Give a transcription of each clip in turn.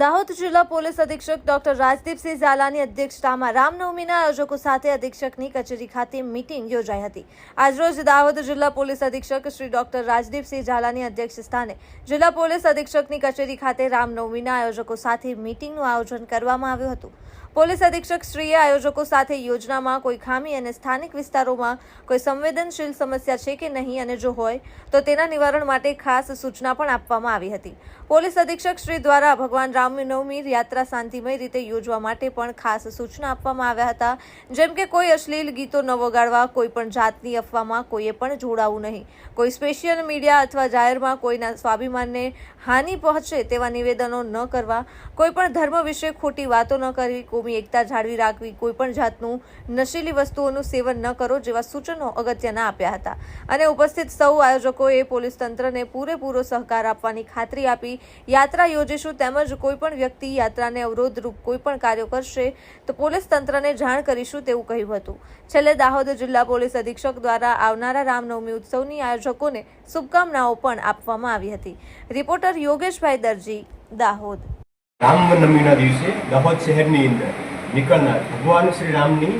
દાહોદ જિલ્લા પોલીસ અધિક્ષક ડોક્ટર રાજદીપસિંહ ઝાલાની અધ્યક્ષતામાં રામનવમીના આયોજકો સાથે અધિક્ષકની કચેરી ખાતે મીટિંગ યોજાઈ હતી. આજરોજ દાહોદ જિલ્લા પોલીસ અધિક્ષક શ્રી ડોક્ટર રાજદીપસિંહ ઝાલાની અધ્યક્ષ સ્થાને જિલ્લા પોલીસ અધિક્ષકની કચેરી ખાતે રામનવમીના આયોજકો સાથે મીટિંગનું આયોજન કરવામાં આવ્યું હતું. પોલીસ અધિક્ષક શ્રીએ આયોજકો સાથે યોજનામાં કોઈ ખામી અને સ્થાનિક વિસ્તારોમાં કોઈ સંવેદનશીલ સમસ્યા છે કે નહીં અને જો હોય, તો તેના નિવારણ માટે ખાસ સૂચના પણ આપવામાં આવી હતી. પોલીસ અધિક્ષક શ્રી દ્વારા ભગવાન રામનવમી યાત્રા શાંતિમય રીતે યોજવા માટે પણ ખાસ સૂચના આપવામાં આવ્યા હતા. જેમ કે કોઈ અશ્લીલ ગીતો ન વગાડવા, કોઈ પણ જાતની અફવામાં, કોઈએ પણ જોડાવું નહીં. કોઈ સ્પેશિયલ મીડિયા અથવા જાહેરમાં કોઈના સ્વાભિમાનને હાનિ પહોંચે તેવા નિવેદનો ન કરવા, કોઈ પણ ધર્મ વિશે ખોટી વાતો ન કરવી કોમી એકતા જાળવી રાખવી, કોઈ પણ જાતનું નશીલી વસ્તુઓનું સેવન ન કરો જેવા સૂચનો અગત્યના આપ્યા હતા. અને ઉપસ્થિત સૌ આયોજકોએ પોલીસ તંત્રને પૂરેપૂરો સહકાર આપવાની ખાતરી આપી. યાત્રા યોજીશું તેમજ કોઈ પણ વ્યક્તિ યાત્રાને અવરોધરૂપ કોઈ પણ કાર્યો કરશે તો પોલીસ તંત્રને જાણ કરીશું તેવું કહ્યું હતું. છેલ્લે દાહોદ જિલ્લા પોલીસ અધિક્ષક દ્વારા આવનારા રામનવમી ઉત્સવની આયોજકોને શુભકામનાઓ પણ આપવામાં આવી હતી. રિપોર્ટર યોગેશભાઈ દરજી, દાહોદ. રામનવમીના દિવસે દાહોદ શહેરની અંદર નીકળનાર ભગવાન શ્રી રામની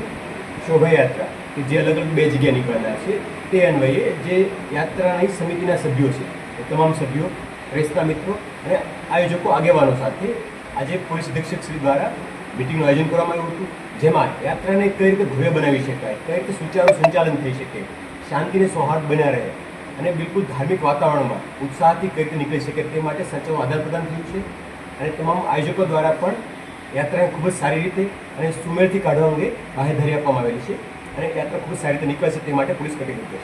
શોભાયાત્રા, કે જે અલગ અલગ બે જગ્યાએ નીકળનાર છે, તે અન્વયે જે યાત્રાની સમિતિના સભ્યો છે, એ તમામ સભ્યો, રેસ્તા મિત્રો અને આયોજકો આગેવાનો સાથે આજે પોલીસ અધિક્ષક શ્રી દ્વારા મિટિંગનું આયોજન કરવામાં આવ્યું હતું, જેમાં યાત્રાને કઈ રીતે ભવ્ય બનાવી શકાય, કઈ રીતે સુચારું સંચાલન થઈ શકે શાંતિને સૌહાર્દ બન્યા રહે અને બિલકુલ ધાર્મિક વાતાવરણમાં ઉત્સાહથી કઈ રીતે નીકળી શકે તે માટે સચવ આદાન પ્રદાન થયું છે. અને તમામ આયોજકો દ્વારા પણ યાત્રાને ખૂબ જ સારી રીતે અને સુમેળથી કાઢવા અંગે બાહેધરી આપવામાં આવેલી છે અને યાત્રા ખૂબ સારી રીતે નીકળશે તે માટે પોલીસ કટિબદ્ધ છે.